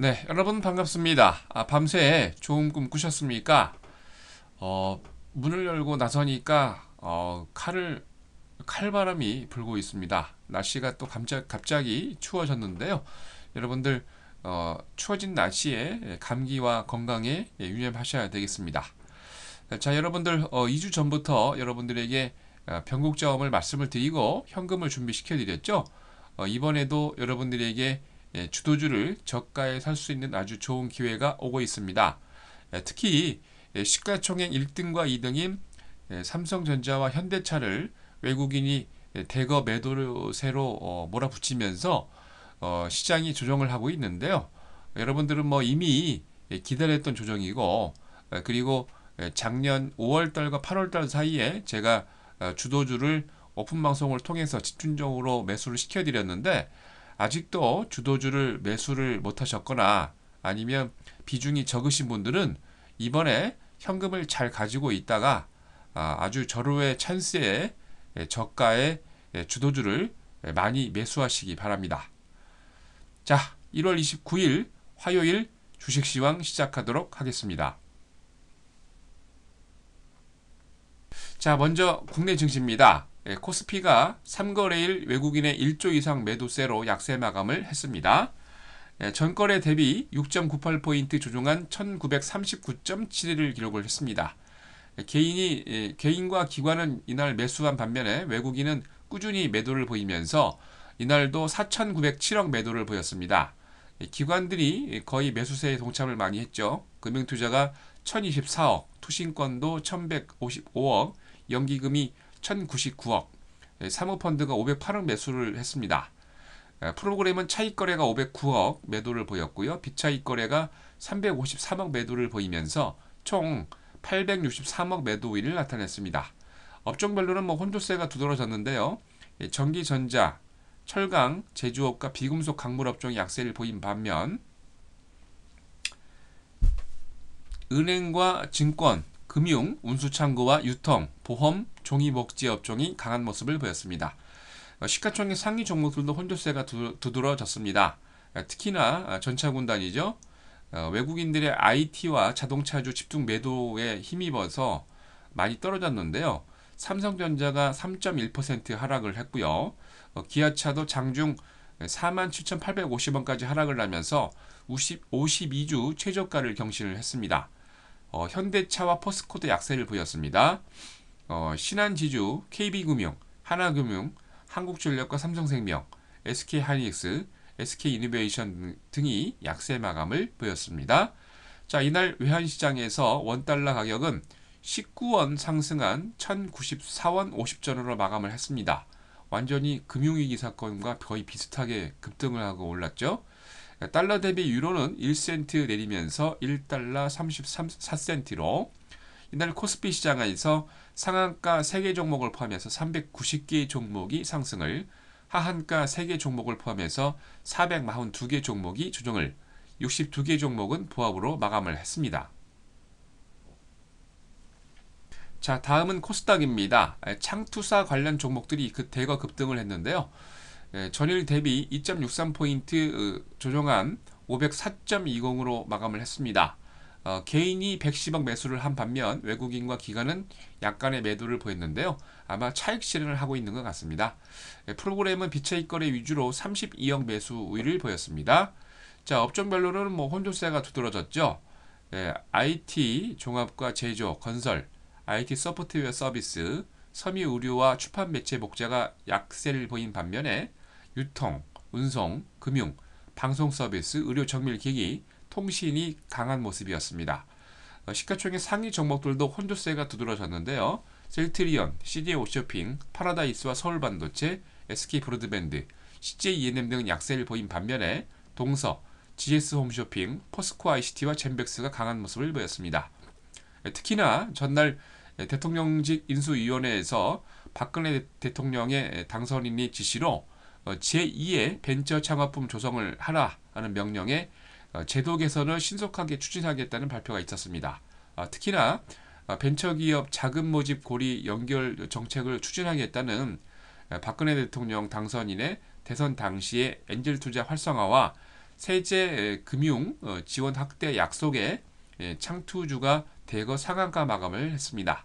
네, 여러분 반갑습니다. 아, 밤새 좋은 꿈 꾸셨습니까? 어, 문을 열고 나서니까 어, 칼을 칼바람이 불고 있습니다. 날씨가 또 갑자, 갑자기 추워졌는데요. 여러분들 어, 추워진 날씨에 감기와 건강에 유념하셔야 되겠습니다. 자, 여러분들 어, 2주 전부터 여러분들에게 어, 변곡점을 말씀을 드리고 현금을 준비시켜 드렸죠. 어, 이번에도 여러분들에게 예, 주도주를 저가에 살 수 있는 아주 좋은 기회가 오고 있습니다. 예, 특히 예, 시가총액 1등과 2등인 삼성전자와 현대차를 외국인이 대거 매도세로 어, 몰아붙이면서 어, 시장이 조정을 하고 있는데요. 여러분들은 뭐 이미 기다렸던 조정이고 그리고 작년 5월달과 8월달 사이에 제가 주도주를 오픈 방송을 통해서 집중적으로 매수를 시켜드렸는데 아직도 주도주를 매수를 못하셨거나 아니면 비중이 적으신 분들은 이번에 현금을 잘 가지고 있다가 아, 아주 절호의 찬스에 저가의 주도주를 많이 매수하시기 바랍니다. 자, 1월 29일 화요일 주식시황 시작하도록 하겠습니다. 자, 먼저 국내 증시입니다. 예, 코스피가 3거래일 외국인의 1조 이상 매도세로 약세 마감을 했습니다. 예, 전거래 대비 6.98포인트 조정한 1939.71을 기록을 했습니다. 예, 개인이 개인과 기관은 이날 매수한 반면에 외국인은 꾸준히 매도를 보이면서 이날도 4,907억 매도를 보였습니다. 기관들이 거의 매수세에 동참을 많이 했죠. 금융투자가 1,024억, 투신권도 1,155억, 연기금이 1,099억, 예, 사모펀드가 508억 매수를 했습니다. 예, 프로그램은 차익 거래가 509억 매도를 보였고요. 비차익 거래가 353억 매도를 보이면서 총 863억 매도 우위를 나타냈습니다. 업종별로는 뭐 혼조세가 두드러졌는데요. 예, 전기, 전자, 철강, 제조업과 비금속 광물 업종이 약세를 보인 반면 은행과 증권, 금융, 운수창고와 유통, 보험, 종이 목재 업종이 강한 모습을 보였습니다. 어, 시가총액 상위 종목들도 혼조세가 두드러졌습니다. 어, 특히나 어, 전차 군단이죠. 외국인들의 IT와 자동차주 집중 매도에 힘입어서 많이 떨어졌는데요. 삼성전자가 3.1% 하락을 했고요. 기아차도 장중 47,850원까지 하락을 하면서 50, 52주 최저가를 경신을 했습니다. 어, 현대차와 포스코도 약세를 보였습니다. 어, 신한지주, KB금융, 하나금융, 한국전력과 삼성생명, SK하이닉스, SK이노베이션 등이 약세 마감을 보였습니다. 자, 이날 외환시장에서 원달러 가격은 19원 상승한 1094원 50전으로 마감을 했습니다. 완전히 금융위기 사건과 거의 비슷하게 급등을 하고 올랐죠. 달러 대비 유로는 1센트 내리면서 1달러 33.4센트로 이날 코스피 시장에서 상한가 3개 종목을 포함해서 390개 종목이 상승을 하한가 3개 종목을 포함해서 442개 종목이 조정을 62개 종목은 보합으로 마감을 했습니다. 자, 다음은 코스닥입니다. 창투사 관련 종목들이 그 대거 급등을 했는데요. 예, 전일 대비 2.63포인트 어, 조정한 504.20으로 마감을 했습니다. 어, 개인이 110억 매수를 한 반면 외국인과 기관은 약간의 매도를 보였는데요. 아마 차익 실현을 하고 있는 것 같습니다. 예, 프로그램은 비차익 거래 위주로 32억 매수 우위를 보였습니다. 자, 업종별로는 뭐 혼조세가 두드러졌죠. 예, IT, 종합과 제조, 건설, IT 서포트웨어 서비스, 섬유 의료와 출판 매체 목재가 약세를 보인 반면에 유통, 운송, 금융, 방송 서비스, 의료 정밀 기기, 통신이 강한 모습이었습니다. 어, 시가총액 상위 종목들도 혼조세가 두드러졌는데요. 셀트리온, CJ 오쇼핑, 파라다이스와 서울반도체, SK 브로드밴드, CJ ENM 등은 약세를 보인 반면에 동서, GS 홈쇼핑, 포스코 ICT와 젠백스가 강한 모습을 보였습니다. 특히나 전날 대통령직 인수위원회에서 박근혜 대통령의 당선인이 지시로 어, 제2의 벤처 창업품 조성을 하라는 명령에 어, 제도 개선을 신속하게 추진하겠다는 발표가 있었습니다. 어, 특히나 벤처기업 자금 모집 고리 연결 정책을 추진하겠다는 박근혜 대통령 당선인의 대선 당시의 엔젤 투자 활성화와 세제 금융 어, 지원 확대 약속에 예, 창투주가 대거 상한가 마감을 했습니다.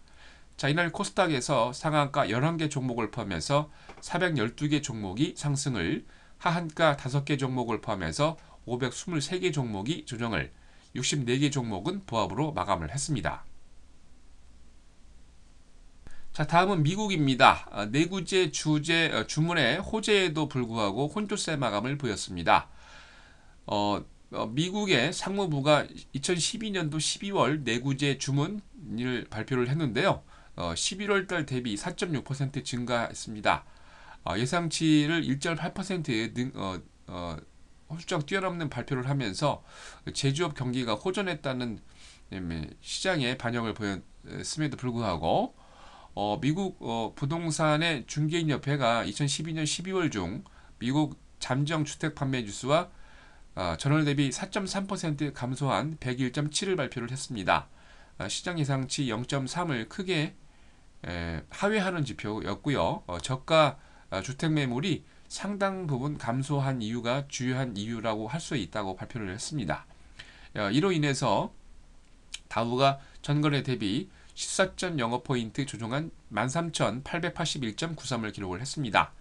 자, 이날 코스닥에서 상한가 11개 종목을 포함해서 412개 종목이 상승을, 하한가 5개 종목을 포함해서 523개 종목이 조정을, 64개 종목은 보합으로 마감을 했습니다. 자, 다음은 미국입니다. 아, 내구재 주재 어, 주문의 호재에도 불구하고 혼조세 마감을 보였습니다. 어, 어, 미국의 상무부가 2012년도 12월 내구재 주문을 발표를 했는데요. 어, 11월 달 대비 4.6% 증가했습니다. 어, 예상치를 1.8% 능, 어, 어, 훌쩍 뛰어넘는 발표를 하면서 제조업 경기가 호전했다는 음, 시장에 반영을 보였음에도 불구하고 어, 미국 어, 부동산의 중개인협회가 2012년 12월 중 미국 잠정 주택 판매 주수와 어, 전월 대비 4.3% 감소한 101.7을 발표를 했습니다. 어, 시장 예상치 0.3을 크게 에, 하회하는 지표였고요. 어, 저가 어, 주택 매물이 상당 부분 감소한 이유가 주요한 이유라고 할 수 있다고 발표를 했습니다. 어, 이로 인해서 다우가 전거래 대비 14.05포인트 조정한 13,881.93을 기록을 했습니다.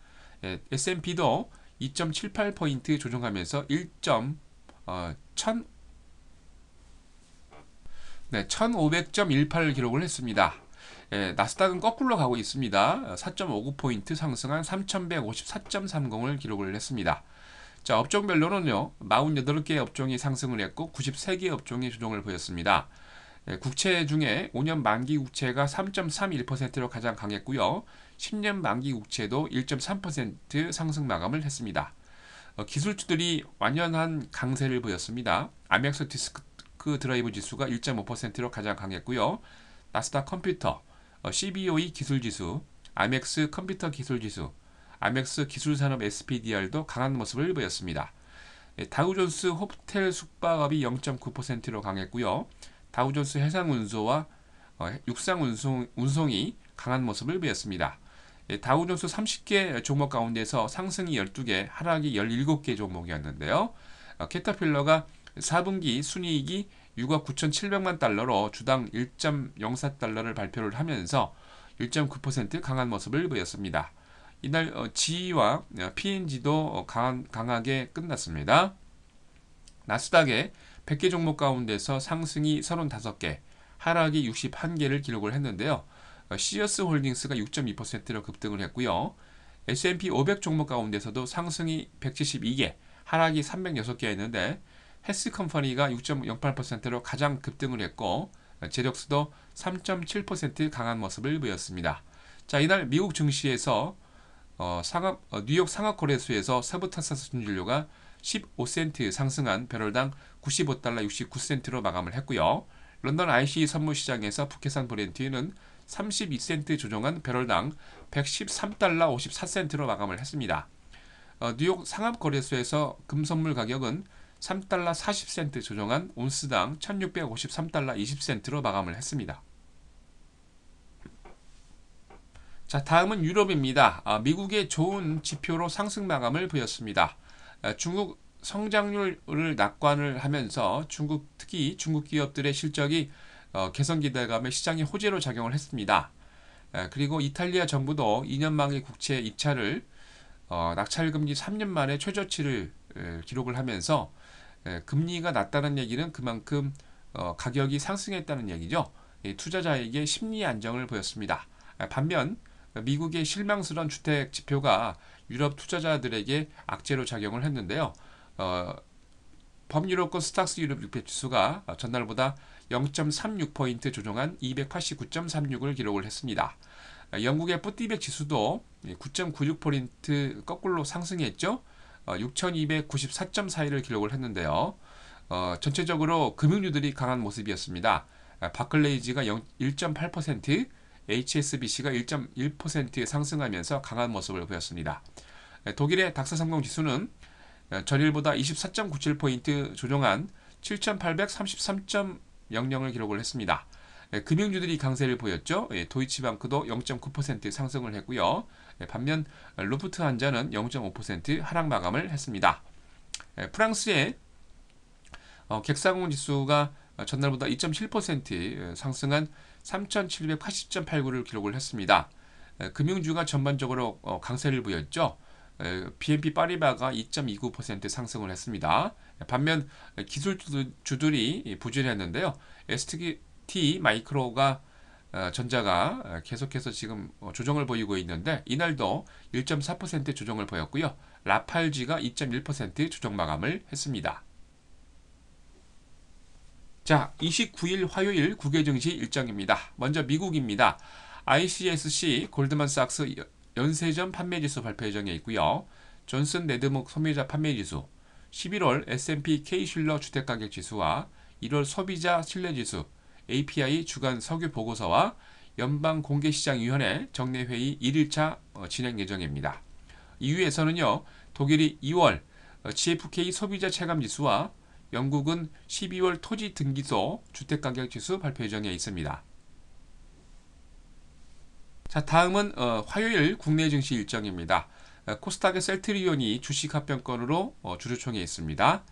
예, S&P도 2.78포인트 조정하면서 1. 어, 1 네, 1500.18을 기록을 했습니다. 예, 나스닥은 거꾸로 가고 있습니다. 4.59포인트 상승한 3154.30을 기록을 했습니다. 자, 업종별로는요, 48개 업종이 상승을 했고, 93개 업종이 조정을 보였습니다. 예, 국채 중에 5년 만기 국채가 3.31%로 가장 강했고요. 10년 만기 국채도 1.3% 상승 마감을 했습니다. 어, 기술주들이 완연한 강세를 보였습니다. 아멕스 디스크 드라이브 지수가 1.5%로 가장 강했고요. 나스닥 컴퓨터, 어, CBOE 기술지수, 아멕스 컴퓨터 기술지수, 아멕스 기술산업 SPDR도 강한 모습을 보였습니다. 예, 다우존스 호텔 숙박업이 0.9%로 강했고요. 다우존스 해상운소와 어, 육상 운송, 운송이 강한 모습을 보였습니다. 예, 다우존스 30개 종목 가운데서 상승이 12개, 하락이 17개 종목이었는데요. 어, 캐터필러가 4분기 순이익이 6억 9,700만 달러로 주당 1.04달러를 발표를 하면서 1.9% 강한 모습을 보였습니다. 이날 어, G와 P&G도 강한, 강하게 끝났습니다. 나스닥의 100개 종목 가운데서 상승이 35개, 하락이 61개를 기록을 했는데요. 어, 시어스 홀딩스가 6.2%로 급등을 했고요. S&P 500 종목 가운데서도 상승이 172개, 하락이 306개였는데 헬스 컴퍼니가 6.08%로 가장 급등을 했고 제력스도 3.7% 강한 모습을 보였습니다. 자 이날 미국 증시에서 어, 상업, 어, 뉴욕 상업거래소에서 서부탄산수 순진료가 15센트 상승한 배럴당 95달러 69센트로 마감을 했고요. 런던 IC 선물 시장에서 북해산 브렌트는 32센트 조정한 배럴당 113달러 54센트로 마감을 했습니다. 어, 뉴욕 상합거래소에서 금선물 가격은 3달러 40센트 조정한 온스당 1653달러 20센트로 마감을 했습니다. 자, 다음은 유럽입니다. 아, 미국의 좋은 지표로 상승 마감을 보였습니다. 아, 중국 성장률을 낙관을 하면서 중국 특히 중국 기업들의 실적이 어, 개선 기대감에 시장의 호재로 작용을 했습니다. 아, 그리고 이탈리아 정부도 2년 만에 국채 입찰을 어, 낙찰 금리 3년 만에 최저치를 에, 기록을 하면서 에, 금리가 낮다는 얘기는 그만큼 어, 가격이 상승했다는 얘기죠. 이 투자자에게 심리 안정을 보였습니다. 아, 반면 미국의 실망스러운 주택 지표가 유럽 투자자들에게 악재로 작용을 했는데요. 어, 범유럽권 스탁스 유럽 600 지수가 전날보다 0.36포인트 조정한 289.36을 기록을 했습니다. 영국의 뿌띠백 지수도 9.96포인트 거꾸로 상승했죠. 6,294.41을 기록을 했는데요. 어, 전체적으로 금융주들이 강한 모습이었습니다. 바클레이즈가 1.8%, HSBC가 1.1% 상승하면서 강한 모습을 보였습니다. 독일의 닥스 성공 지수는 전일보다 24.97포인트 조정한 7,833.00을 기록을 했습니다. 금융주들이 강세를 보였죠. 도이치방크도 0.9% 상승을 했고요. 반면 루프트한자는 0.5% 하락 마감을 했습니다. 예, 프랑스의 어, 객상공 지수가 전날보다 2.7% 상승한 3,780.89를 기록을 했습니다. 에, 금융주가 전반적으로 어, 강세를 보였죠. 에, BNP 파리바가 2.29% 상승을 했습니다. 반면 기술주들이 부진했는데요. ST 마이크로가 어, 전자가 어, 계속해서 지금 어, 조정을 보이고 있는데 이날도 1.4% 조정을 보였고요. 라팔지가 2.1% 조정 마감을 했습니다. 자, 29일 화요일 국외 증시 일정입니다. 먼저 미국입니다. ICSC 골드만삭스 연세점 판매 지수 발표 예정에 있고요. 존슨 레드목 소비자 판매 지수, 11월 S&P K-실러 주택 가격 지수와 1월 소비자 신뢰 지수, API 주간 석유 보고서와 연방 공개시장위원회 정례 회의 1일차 어, 진행 예정입니다. 이후에서는요. 독일이 2월 GFK 소비자 체감 지수와 영국은 12월 토지 등기소 주택가격지수 발표 예정에 있습니다. 자, 다음은 어, 화요일 국내 증시 일정입니다. 어, 코스닥의 셀트리온이 주식 합병권으로 어, 주주총회 있습니다.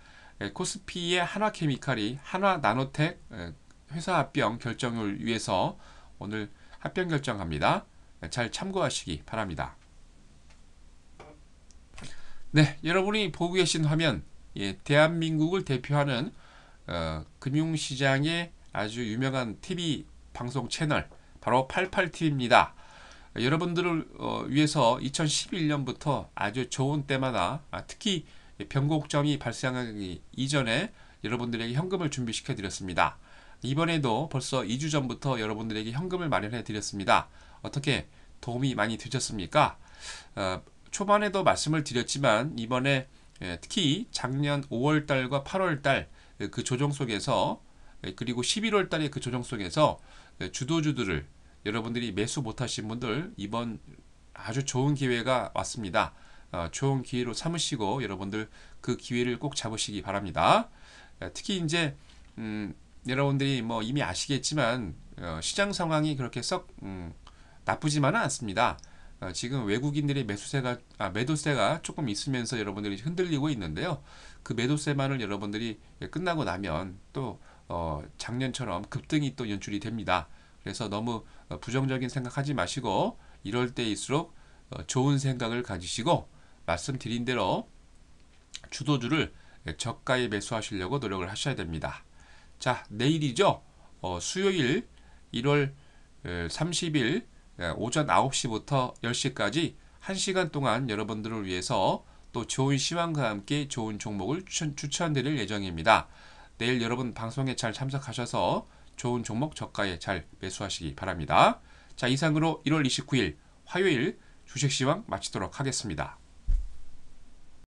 에, 코스피의 한화케미칼이 한화나노텍 에, 회사 합병 결정을 위해서 오늘 합병 결정합니다. 에, 잘 참고하시기 바랍니다. 네, 여러분이 보고 계신 화면 예, 대한민국을 대표하는 어, 금융시장의 아주 유명한 TV 방송 채널 바로 88TV입니다. 여러분들을 어, 위해서 2011년부터 아주 좋은 때마다 아, 특히 변곡점이 발생하기 이전에 여러분들에게 현금을 준비시켜 드렸습니다. 이번에도 벌써 2주 전부터 여러분들에게 현금을 마련해 드렸습니다. 어떻게 도움이 많이 되셨습니까? 어, 초반에도 말씀을 드렸지만 이번에 예, 특히 작년 5월 달과 8월 달 그 조정 속에서 예, 그리고 11월 달의 그 조정 속에서 예, 주도주들을 여러분들이 매수 못하신 분들 이번 아주 좋은 기회가 왔습니다. 어, 좋은 기회로 삼으시고 여러분들 그 기회를 꼭 잡으시기 바랍니다. 특히 이제 음, 여러분들이 뭐 이미 아시겠지만 어, 시장 상황이 그렇게 썩 음, 나쁘지만은 않습니다. 어, 지금 외국인들의 매수세가 아, 매도세가 조금 있으면서 여러분들이 흔들리고 있는데요. 그 매도세만을 여러분들이 끝나고 나면 또 어, 작년처럼 급등이 또 연출이 됩니다. 그래서 너무 어, 부정적인 생각하지 마시고 이럴 때일수록 어, 좋은 생각을 가지시고 말씀드린 대로 주도주를 저가에 매수하시려고 노력을 하셔야 됩니다. 자, 내일이죠. 어, 수요일 1월 30일 예, 오전 9시부터 10시까지 1시간 동안 여러분들을 위해서 또 좋은 시황과 함께 좋은 종목을 추천, 추천드릴 예정입니다. 내일 여러분 방송에 잘 참석하셔서 좋은 종목 저가에 잘 매수하시기 바랍니다. 자, 이상으로 1월 29일 화요일 주식시황 마치도록 하겠습니다.